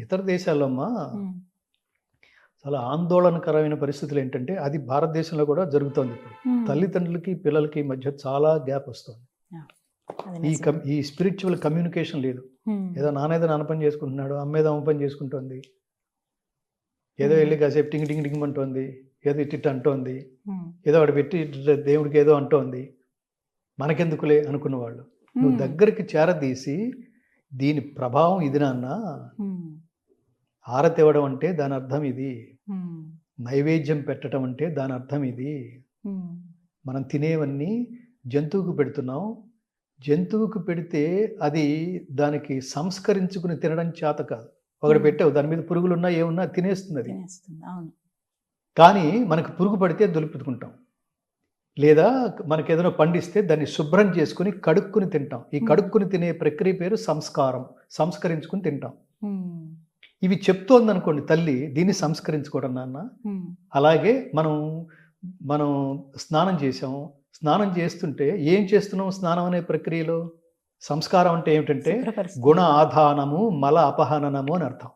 ఇతర దేశాల్లో అమ్మా చాలా ఆందోళనకరమైన పరిస్థితులు ఏంటంటే అది భారతదేశంలో కూడా జరుగుతోంది ఇప్పుడు. తల్లిదండ్రులకి పిల్లలకి మధ్య చాలా గ్యాప్ వస్తుంది. ఈ ఈ స్పిరిచువల్ కమ్యూనికేషన్ లేదు. ఏదో నానేదో నాన్న పని చేసుకుంటున్నాడు అమ్మ ఏదో అమ్మ పని చేసుకుంటోంది. ఏదో. వెళ్ళి కాసేపు టింగ్ టింగ్ టింగ్ అంటోంది ఏదో ఇట్టిట్ అంటోంది ఏదో వాడు పెట్టి ఇట్ట దేవుడికి ఏదో అంటోంది. మనకెందుకులే అనుకున్న వాళ్ళు నువ్వు దగ్గరికి చేరదీసి దీని ప్రభావం ఇది నాన్న. హారతి ఇవ్వడం అంటే దాని అర్థం ఇది. నైవేద్యం పెట్టడం అంటే దాని అర్థం ఇది. మనం తినేవన్నీ జంతువుకు పెడుతున్నాం. జంతువుకు పెడితే అది దానికి సంస్కరించుకుని తినడం చేత కాదు. ఒకటి. పెట్టావు దాని మీద పురుగులు ఉన్నా ఏమున్నా తినేస్తుంది అది. కానీ మనకు పురుగు పడితే దులుపుకుంటాం లేదా మనకి ఏదైనా పండిస్తే దాన్ని శుభ్రం చేసుకుని కడుక్కుని తింటాం. ఈ. కడుక్కుని తినే ప్రక్రియ పేరు సంస్కారం. సంస్కరించుకుని తింటాం. ఇవి చెప్తోంది అనుకోండి తల్లి దీన్ని సంస్కరించుకోవడం నాన్న. అలాగే మనం మనం స్నానం చేసాం స్నానం చేస్తుంటే ఏం చేస్తున్నాం స్నానం అనే ప్రక్రియలో? సంస్కారం అంటే ఏమిటంటే. గుణ ఆధానము మల అపహననము అని అర్థం.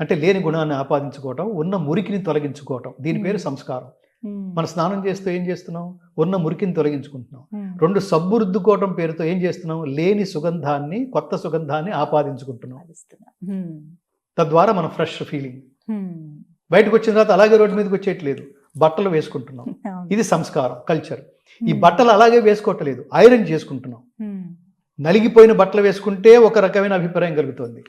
అంటే లేని గుణాన్ని ఆపాదించుకోవటం ఉన్న మురికిని తొలగించుకోవటం. దీని పేరు. సంస్కారం. మన స్నానం చేస్తూ ఏం చేస్తున్నాం? ఉన్న మురికిని తొలగించుకుంటున్నాం. రెండు సబ్బు రుద్దుకోవటం పేరుతో ఏం చేస్తున్నాం? లేని సుగంధాన్ని కొత్త సుగంధాన్ని ఆపాదించుకుంటున్నాం. తద్వారా మన ఫ్రెష్ ఫీలింగ్. బయటకు వచ్చిన తర్వాత అలాగే రోడ్డు మీదకి వచ్చేయట్లేదు. బట్టలు వేసుకుంటున్నాం. ఇది సంస్కారం కల్చర్. ఈ బట్టలు అలాగే వేసుకోవట్లేదు. ఐరన్ చేసుకుంటున్నాం. నలిగిపోయిన బట్టలు వేసుకుంటే ఒక రకమైన అభిప్రాయం కలుగుతుంది.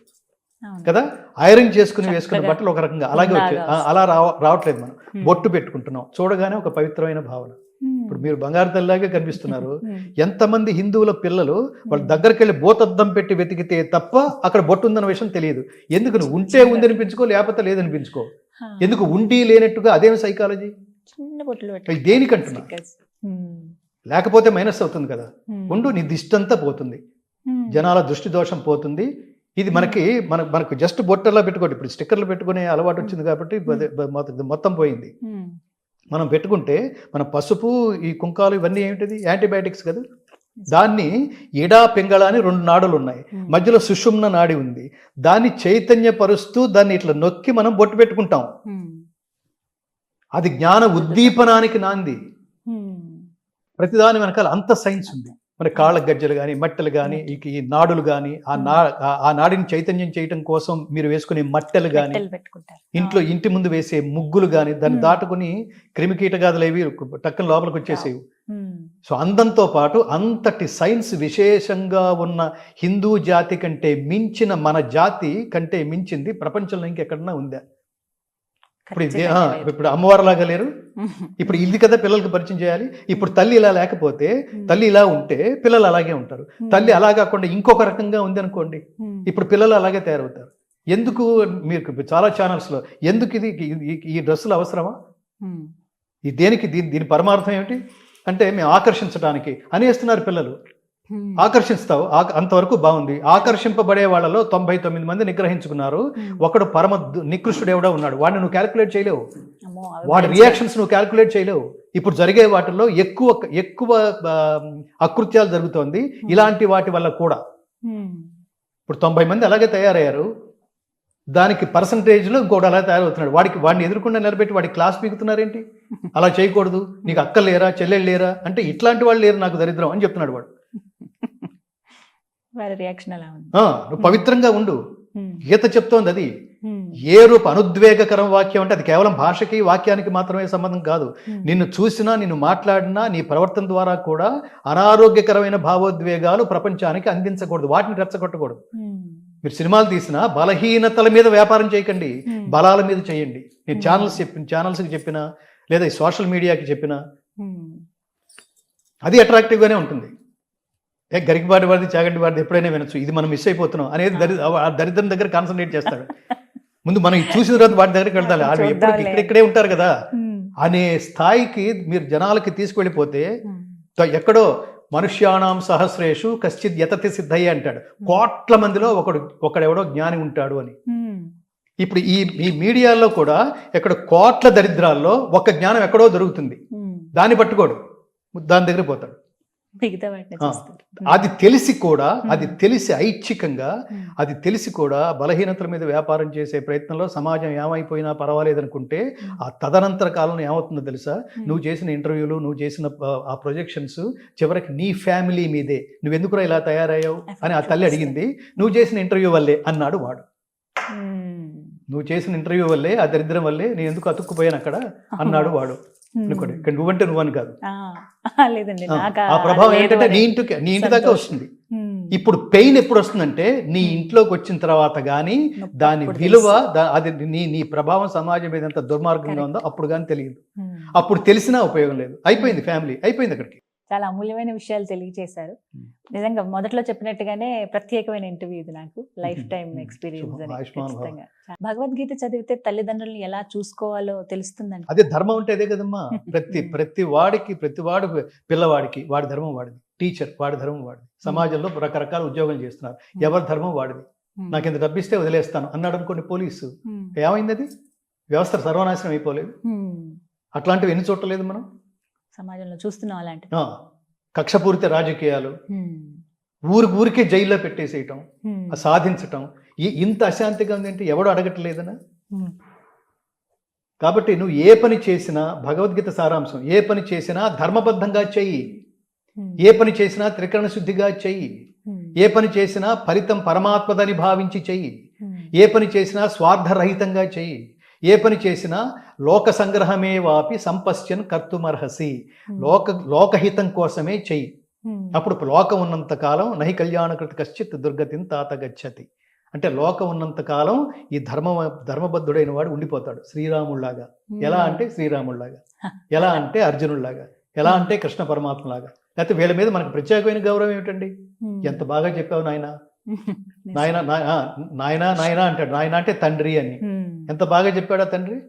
కదా? ఐరన్ చేసుకుని వేసుకున్న చక్కగా బట్టలు ఒక రకంగా. అలాగే వచ్చే అలా రావ రావట్లేదు మనం. బొట్టు పెట్టుకుంటున్నాం. చూడగానే ఒక పవిత్రమైన భావన. ఇప్పుడు మీరు బంగారు తల్లిలాగే కనిపిస్తున్నారు. ఎంతమంది హిందువుల పిల్లలు వాళ్ళ దగ్గరికి వెళ్ళి బోతద్దం పెట్టి వెతికితే తప్ప అక్కడ బొట్టు ఉందన్న విషయం తెలియదు. ఎందుకు? నువ్వు ఉంటే ఉంది అనిపించుకో లేకపోతే లేదనిపించుకో. ఎందుకు? ఉండి లేనట్టుగా అదేం సైకాలజీ దేనికంటున్నా? లేకపోతే మైనస్ అవుతుంది కదా? ఉండు నీ దిష్టంతా పోతుంది. జనాల దృష్టి దోషం పోతుంది. ఇది మనకి మన మనకు జస్ట్ బొట్టలా పెట్టుకోండి. ఇప్పుడు స్టిక్కర్లు పెట్టుకునే అలవాటు వచ్చింది కాబట్టి బ- మొత్తం- పోయింది. ఉమ్, మనం పెట్టుకుంటే మన పసుపు ఈ కుంకాలు ఇవన్నీ ఏమిటిది? యాంటీబయాటిక్స్ కదా. దాన్ని ఎడా పింగళ అని రెండు నాడులు ఉన్నాయి మధ్యలో సుషుమ్న నాడి ఉంది. దాన్ని చైతన్యపరుస్తూ దాన్ని ఇట్లా నొక్కి మనం బొట్టు పెట్టుకుంటాం. అది జ్ఞాన ఉద్దీపనానికి నాంది. ప్రతిదాని వెనకాల అంత సైన్స్ ఉంది. మన కాళ్ళ గజ్జలు కానీ మట్టెలు కానీ ఈ నాడులు కానీ ఆ నా ఆ- నాడిని చైతన్యం చేయటం కోసం మీరు వేసుకునే మట్టెలు కానీ ఇంట్లో ఇంటి ముందు వేసే ముగ్గులు కానీ దాన్ని. దాటుకుని క్రిమి కీటకాదులు అవి టక్కన లోపలికి వచ్చేసేవి. సో అందంతో పాటు అంతటి సైన్స్ విశేషంగా ఉన్న హిందూ జాతి కంటే మించిన మన జాతి కంటే మించింది ప్రపంచంలో ఇంకెక్కడన్నా ఉందా? ఇప్పుడు ఇదే. ఇప్పుడు అమ్మవారిలాగా లేరు. ఉమ్, ఇప్పుడు ఇది కదా పిల్లలకి పరిచయం చేయాలి. ఇప్పుడు తల్లి ఇలా లేకపోతే తల్లి ఇలా ఉంటే పిల్లలు అలాగే ఉంటారు. తల్లి అలా కాకుండా ఇంకొక రకంగా ఉంది అనుకోండి ఇప్పుడు పిల్లలు అలాగే తయారవుతారు. ఎందుకు మీరు చాలా ఛానల్స్లో ఎందుకు ఇది ఈ- డ్రెస్సులు అవసరమా? ఈ దేనికి దీని దీని పరమార్థం ఏమిటి? అంటే మేము ఆకర్షించడానికి అనేస్తున్నారు పిల్లలు. ఆకర్షిస్తావు. ఆక- అంతవరకు బాగుంది. ఆకర్షింపబడే వాళ్ళలో తొంభై తొమ్మిది మంది నిగ్రహించుకున్నారు. ఒకడు పరమ నికృష్టుడు ఎవడో ఉన్నాడు. వాడిని నువ్వు క్యాలిక్యులేట్ చేయలేవు. వాడి రియాక్షన్స్ నువ్వు క్యాలిక్యులేట్ చేయలేవు. ఇప్పుడు జరిగే వాటిల్లో ఎక్కువ ఎక్కువ అకృత్యాలు జరుగుతోంది. ఇలాంటి వాటి వల్ల కూడా. ఇప్పుడు తొంభై మంది అలాగే తయారయ్యారు. దానికి పర్సంటేజ్లో ఇంకోటి అలా తయారవుతున్నాడు. వాడికి వాడిని ఎదుర్కొండా నిలబెట్టి వాడి క్లాస్ పీకుతున్నారేంటి? అలా చేయకూడదు. నీకు అక్క లేరా చెల్లెళ్ళు లేరా? అంటే ఇట్లాంటి వాళ్ళు లేరు నాకు దరిద్రం అని చెప్తున్నాడు వాడు. వారి రియాక్షన్ అలా ఉంది? నువ్వు పవిత్రంగా ఉండు. గీత చెప్తోంది అది. ఏ రూప అనుద్వేగకరం వాక్యం అంటే అది కేవలం భాషకి వాక్యానికి మాత్రమే సంబంధం కాదు. నిన్ను చూసినా నిన్ను మాట్లాడినా నీ ప్రవర్తన ద్వారా కూడా అనారోగ్యకరమైన భావోద్వేగాలు ప్రపంచానికి అందించకూడదు. వాటిని రెచ్చగొట్టకూడదు. మీరు సినిమాలు తీసినా బలహీనతల మీద వ్యాపారం చేయకండి. బలాల మీద చేయండి. నేను. ఛానల్స్ చెప్పిన ఛానల్స్కి చెప్పిన లేదా ఈ సోషల్ మీడియాకి చెప్పిన అది అట్రాక్టివ్గానే ఉంటుంది. ఏ గరికబాటి వాడిది చాగంటి వాడిది ఎప్పుడైనా వినొచ్చు. ఇది మనం మిస్ అయిపోతున్నాం అనేది దరి ఆ దరిద్రం దగ్గర కాన్సన్ట్రేట్ చేస్తాడు. ముందు మనం ఇది చూసిన తర్వాత వాటి దగ్గరికి వెళ్తాలి. ఆడు ఎప్పుడు. ఇక్కడిక్కడే ఉంటారు కదా. అనే స్థాయికి మీరు జనాలకి తీసుకెళ్ళిపోతే ఉమ్, త- ఎక్కడో మనుష్యాణం సహస్రేషు కశ్చిత్ యతతి సిద్ధయ్య అంటాడు. కోట్ల మందిలో ఒకడు ఒకడెవడో జ్ఞాని ఉంటాడు అని. ఇప్పుడు ఈ ఈ మీడియాలో కూడా ఎక్కడ కోట్ల దరిద్రాల్లో ఒక జ్ఞానం ఎక్కడో దొరుకుతుంది. దాన్ని పట్టుకోడు. దాని దగ్గర పోతాడు. మిగతా అది తెలిసి కూడా అది. తెలిసి ఐచ్ఛికంగా. అది తెలిసి కూడా బలహీనతల మీద వ్యాపారం చేసే ప్రయత్నంలో సమాజం ఏమైపోయినా పర్వాలేదు అనుకుంటే. ఆ తదనంతర కాలంలో ఏమవుతుందో తెలుసా. నువ్వు చేసిన ఇంటర్వ్యూలు నువ్వు చేసిన ఆ, ప్రొజెక్షన్స్ చివరికి నీ ఫ్యామిలీ మీదే నువ్వు ఎందుకురా ఇలా తయారయ్యావు అని ఆ తల్లి అడిగింది నువ్వు చేసిన ఇంటర్వ్యూ వల్లే అన్నాడు వాడు. నువ్వు చేసిన ఇంటర్వ్యూ వల్లే ఆ దరిద్రం వల్లే నేను ఎందుకు అతుక్కుపోయాను అక్కడ అన్నాడు వాడు. అనుకోండి ఇక్కడ నువ్వంటే నువ్వని కాదు ఆ, లేదండి ఆ, ప్రభావం ఏంటంటే నీ. ఇంటికి నీ ఇంటి దాకా. వస్తుంది. ఇప్పుడు పెయిన్ ఎప్పుడు వస్తుందంటే నీ. ఇంట్లోకి వచ్చిన తర్వాత కానీ దాని విలువ అది నీ నీ ప్రభావం సమాజం మీద ఎంత దుర్మార్గంగా ఉందో అప్పుడు కానీ తెలియదు. అప్పుడు తెలిసినా ఉపయోగం లేదు అయిపోయింది ఫ్యామిలీ అయిపోయింది అక్కడికి చాలా అమూల్యమైన విషయాలు తెలియజేశారు. నిజంగా మొదట్లో చెప్పినట్టుగానే ప్రత్యేకమైన ఇంటర్వ్యూ ఇది నాకు. Lifetime. ఎక్స్పీరియన్స్. ఖచ్చితంగా. భగవద్గీత చదివితే తల్లిదండ్రులను ఎలా చూసుకోవాలో తెలుస్తుందండి అదే ధర్మం అంటే అదే కదమ్మా. ప్రతి. ప్రతి వాడికి ప్రతి వాడు పిల్లవాడికి వాడి ధర్మం వాడిది. టీచర్ వాడి ధర్మం వాడిది. సమాజంలో రకరకాల ఉద్యోగం చేస్తున్నారు. ఎవరి ధర్మం వాడిది. నాకు ఇంత డబ్బిస్తే వదిలేస్తాను అన్నాడు అనుకోండి పోలీసు. ఏమైంది అది? వ్యవస్థ సర్వనాశనం అయిపోలేదు. అట్లాంటివి ఎన్ని చూడలేదు మనం? సమాజంలో చూస్తున్నాం అలాంటి కక్షపూరిత రాజకీయాలు. ఊరికి ఊరికే జైల్లో పెట్టేసేయటం సాధించటం ఇంత అశాంతిగా ఉందంటే ఎవడు అడగట్లేదనా? కాబట్టి నువ్వు ఏ పని చేసినా భగవద్గీత సారాంశం ఏ పని చేసినా ధర్మబద్ధంగా చెయ్యి. ఏ పని చేసినా త్రికరణ శుద్ధిగా చెయ్యి. ఏ పని చేసినా ఫలితం పరమాత్మదని భావించి చెయ్యి. ఏ పని చేసినా స్వార్థరహితంగా చెయ్యి. ఏ పని చేసినా లోక సంగ్రహమే వాపి సంపశ్చన్ కర్తుమర్హసి లోక లోకహితం కోసమే చెయ్యి. అప్పుడు లోకం ఉన్నంత కాలం నహి కళ్యాణకృత కశ్చిత్ దుర్గతిని తాత గచ్చతి. అంటే లోకం ఉన్నంత కాలం ఈ ధర్మ ధర్మబద్ధుడైన వాడు ఉండిపోతాడు శ్రీరాముళ్ళాగా. ఎలా అంటే శ్రీరాముళ్ళాగా. ఎలా అంటే అర్జునుడిలాగా ఎలా అంటే కృష్ణ పరమాత్మలాగా. లేకపోతే వీళ్ళ మీద మనకు ప్రత్యేకమైన గౌరవం ఏమిటండి? ఎంత బాగా చెప్పావు నాయన? నాయన నాయన నాయన అంటాడు. నాయన అంటే తండ్రి అని. ఎంత బాగా చెప్పాడా తండ్రి?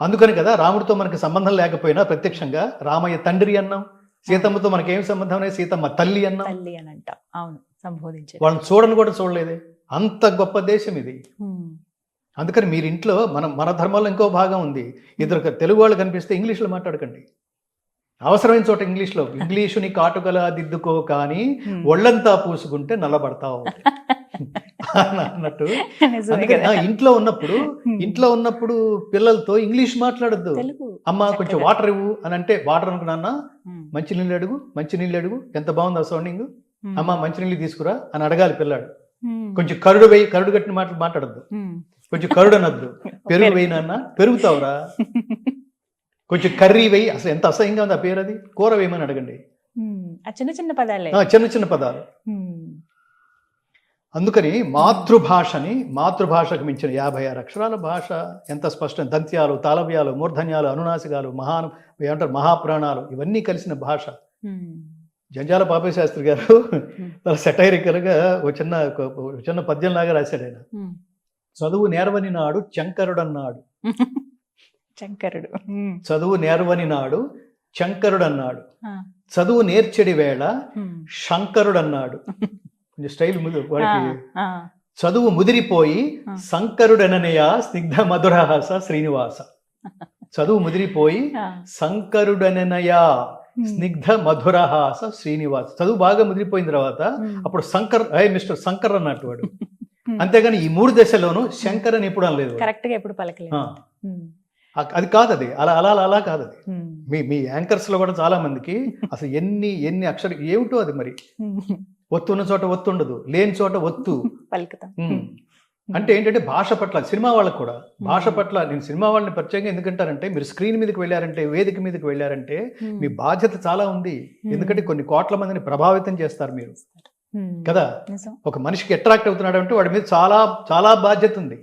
అందుకని కదా రాముడితో మనకి సంబంధం లేకపోయినా ప్రత్యక్షంగా రామయ్య తండ్రి అన్నాం సీతమ్మతో మనకేం సంబంధం లేదు సీతమ్మ తల్లి అన్నాం. తల్లి అని అంటాం. అవును సంబోధించే వాళ్ళని చూడని కూడా చూడలేదే. అంత గొప్ప దేశం ఇది. అందుకని మీరు ఇంట్లో మన మన ధర్మంలో ఇంకో భాగం ఉంది. ఇద్దరు తెలుగు వాళ్ళు కనిపిస్తే ఇంగ్లీష్లో మాట్లాడకండి. అవసరమైన చోట ఇంగ్లీష్లో ఇంగ్లీషుని కాటుకలా దిద్దుకో కానీ ఒళ్ళంతా పూసుకుంటే నల్లబడతావు. అన్నట్టు. ఇంట్లో ఉన్నప్పుడు ఇంట్లో ఉన్నప్పుడు పిల్లలతో ఇంగ్లీష్ మాట్లాడద్దు. అమ్మ కొంచెం. వాటర్ ఇవ్వు అని అంటే వాటర్ అనుకున్నా ఉమ్, మంచి నీళ్ళు అడుగు మంచి నీళ్ళు అడుగు ఎంత బాగుంది సౌండింగ్. అమ్మ మంచి నీళ్ళు తీసుకురా అని అడగాలి పిల్లాడు. కొంచెం కరుడు వేయి కరుడు కట్టిన మాటలు మాట్లాడద్దు. కొంచెం కరుడు అనొద్దు. పెరుగు వేయి నాన్న పెరుగుతావురా. కొంచెం కర్రీ వేయి. అసలు ఎంత అసహ్యంగా ఉంది ఆ పేరు అది. కూర వేయమని అడగండి. చిన్న చిన్న పదాలే. చిన్న చిన్న పదాలు. అందుకని మాతృభాషని మాతృభాషకు మించిన యాభై ఆరు అక్షరాల భాష ఎంత స్పష్టం? దంత్యాలు తాళవ్యాలు మూర్ధన్యాలు అనునాసికాలు మహాను ఏమంటారు మహాప్రాణాలు ఇవన్నీ కలిసిన భాష. జంజాల పాపశాస్త్రి గారు చాలా సెటైరికల్గా ఒక చిన్న చిన్న పద్యంలాగా రాశాడు ఆయన. చదువు నేర్వని నాడు శంకరుడన్నాడు శంకరుడు ఉమ్, చదువు నేర్వని నాడు శంకరుడన్నాడు ఆ, చదువు నేర్చెడి వేళ. శంకరుడన్నాడు. కొంచెం స్టైల్ వాడికి. చదువు ముదిరిపోయి. శంకరుడననయ స్నిగ్ధ మధురహాస శ్రీనివాస. చదువు ముదిరిపోయి శంకరుడననయ స్నిగ్ధ మధురహాస శ్రీనివాస. చదువు బాగా ముదిరిపోయిన తర్వాత అప్పుడు శంకర్ అయ్యి మిస్టర్ శంకర్ అన్నట్టు వాడు. అంతేగాని ఈ మూడు దశలోనూ శంకర్ అని ఎప్పుడు అనలేదు. కరెక్ట్గా ఎప్పుడు పలకలేదు. అది కాదు అది అలా అలా అలా అలా కాదు అది మీ మీ యాంకర్స్లో కూడా చాలా మందికి అసలు ఎన్ని ఎన్ని అక్షర ఏమిటో అది మరి? ఉమ్. ఒత్తు ఉన్న చోట ఒత్తు ఉండదు లేని చోట ఒత్తు. అంటే ఏంటంటే భాష పట్ల సినిమా వాళ్ళకు కూడా భాష పట్ల నేను సినిమా వాళ్ళని ప్రత్యేకంగా ఎందుకంటారంటే మీరు స్క్రీన్ మీదకి వెళ్ళారంటే వేదిక మీదకి వెళ్ళారంటే మీ బాధ్యత చాలా ఉంది. ఎందుకంటే కొన్ని కోట్ల మందిని ప్రభావితం చేస్తారు మీరు. కదా? ఒక మనిషికి అట్రాక్ట్ అవుతున్నాడు అంటే వాడి మీద చాలా చాలా బాధ్యత ఉంది.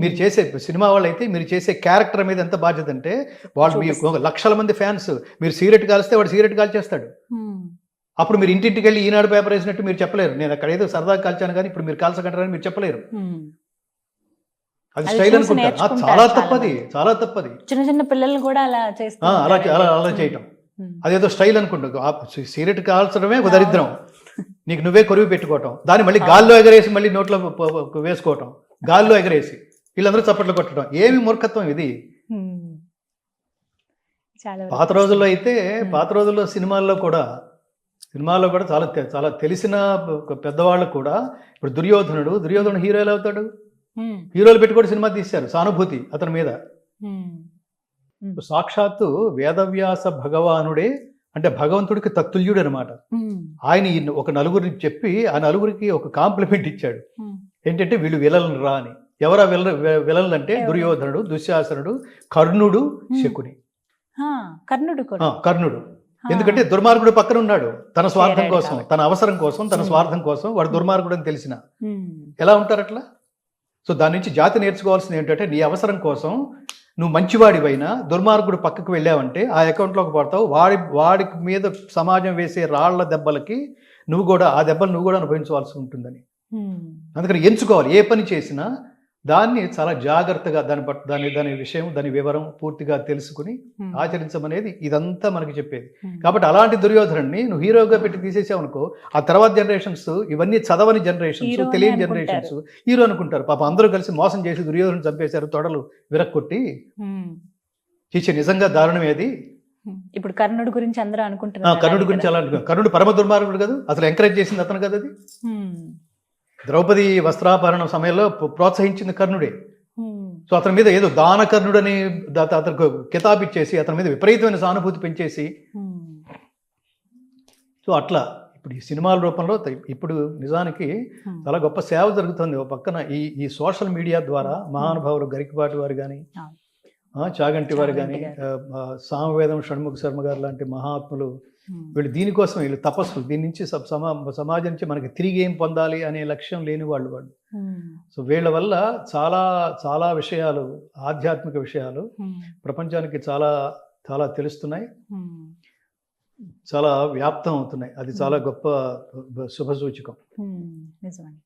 మీరు చేసే సినిమా వాళ్ళు అయితే మీరు చేసే క్యారెక్టర్ మీద ఎంత బాధ్యత అంటే వాళ్ళు మీ లక్షల మంది ఫ్యాన్స్ మీరు సిగరెట్ కాల్స్తే వాడు సిగరెట్ కాల్చేస్తాడు. అప్పుడు మీరు ఇంటింటికి వెళ్ళి ఈనాడు పేపర్ వేసినట్టు మీరు చెప్పలేరు. నేను అక్కడ ఏదో సరదాగా కాల్చాను కానీ ఇప్పుడు మీరు కాల్చకంటారని మీరు చెప్పలేరు. అది స్టైల్ అనుకుంటారు. చాలా తప్పది. చాలా తప్పది. చిన్న చిన్న పిల్లలు కూడా అలా అలా అలా చేయటం. అదేదో స్టైల్ అనుకుంటా సిగరెట్ కాల్చడమే దరిద్రం. నీకు నువ్వే కొరివి పెట్టుకోవటం. దాన్ని మళ్ళీ గాల్లో ఎగరేసి మళ్ళీ నోట్లో వేసుకోవటం. గాల్లో ఎగరేసి. వీళ్ళందరూ చప్పట్లు కొట్టడం. ఏమి మూర్ఖత్వం ఇది. పాత రోజుల్లో అయితే. పాత రోజుల్లో సినిమాల్లో కూడా సినిమాలో కూడా చాలా చాలా తెలిసిన పెద్దవాళ్ళు కూడా ఇప్పుడు దుర్యోధనుడు దుర్యోధనుడు హీరో ఎలా అవుతాడు? హీరోలు పెట్టి కూడా సినిమా తీశారు సానుభూతి అతని మీద. సాక్షాత్తు వేదవ్యాస భగవానుడే అంటే భగవంతుడికి తత్తుల్యుడు అనమాట ఆయన ఒక నలుగురికి చెప్పి ఆ నలుగురికి ఒక కాంప్లిమెంట్ ఇచ్చాడు. ఏంటంటే వీళ్ళు విలన్లు రా అని. ఎవరా విల విలన్లు అంటే? దుర్యోధనుడు దుశ్శాసనుడు కర్ణుడు. శకుని. కర్ణుడు కర్ణుడు. ఎందుకంటే దుర్మార్గుడు పక్కన ఉన్నాడు తన స్వార్థం కోసం. తన అవసరం కోసం తన. స్వార్థం కోసం వాడు దుర్మార్గుడు అని తెలిసిన. ఎలా ఉంటారు అట్లా? సో దాని నుంచి జాతి నేర్చుకోవాల్సింది ఏంటంటే నీ అవసరం కోసం నువ్వు మంచివాడివైనా దుర్మార్గుడు పక్కకు వెళ్ళావంటే ఆ అకౌంట్లోకి పడతావు. వాడి వాడి మీద సమాజం వేసే రాళ్ళ దెబ్బలకి నువ్వు కూడా ఆ దెబ్బలు నువ్వు కూడా అనుభవించవలసి ఉంటుందని. అందుకని ఎంచుకోవాలి. ఏ పని చేసినా దాన్ని చాలా జాగ్రత్తగా దాని పట్ దాని దాని విషయం దాని వివరం పూర్తిగా తెలుసుకుని ఆచరించమనేది ఇదంతా మనకి చెప్పేది. కాబట్టి అలాంటి దుర్యోధనుడిని నువ్వు హీరోగా పెట్టి తీసేసావు అనుకో ఆ తర్వాత జనరేషన్స్ ఇవన్నీ చదవని జనరేషన్స్ తెలియని అనుకుంటారు. జనరేషన్స్ హీరో అనుకుంటారు. పాప అందరూ కలిసి మోసం చేసి దుర్యోధను చంపేశారు తొడలు విరక్కొట్టి. చేసే నిజంగా దారుణం ఏది. ఇప్పుడు కర్ణుడు గురించి అందరూ అనుకుంటున్నారు కర్ణుడి గురించి? అలా అనుకో కర్ణుడు పరమ దుర్మార్గుడు కదా అసలు ఎంకరేజ్ చేసింది అతను కదా అది? ద్రౌపది వస్త్రాపహరణం సమయంలో ప్ర- ప్రోత్సహించింది కర్ణుడే. సో అతని మీద ఏదో దానకర్ణుడు అని దా- అతనికి కితాబ్ ఇచ్చేసి అతని మీద విపరీతమైన సానుభూతి పెంచేసి. సో అట్లా ఇప్పుడు ఈ సినిమాల రూపంలో ఇప్పుడు నిజానికి. చాలా గొప్ప సేవ జరుగుతుంది. ఒక పక్కన ఈ ఈ సోషల్ మీడియా ద్వారా మహానుభావులు గరికపాటి వారు కానీ. చాగంటి వారు కానీ సామవేదం షణ్ముఖ శర్మ గారు లాంటి మహాత్ములు వీళ్ళు దీనికోసం వీళ్ళు తపస్సులు. దీని నుంచి సమా సమాజం నుంచి మనకి తిరిగి ఏం పొందాలి అనే లక్ష్యం లేని వాళ్ళు వాళ్ళు. సో వీళ్ళ వల్ల చాలా చాలా విషయాలు ఆధ్యాత్మిక విషయాలు ప్రపంచానికి చాలా చాలా తెలుస్తున్నాయి. చాలా వ్యాప్తం అవుతున్నాయి. అది చాలా గొప్ప శుభ సూచకం. ఉమ్, నిజమండి.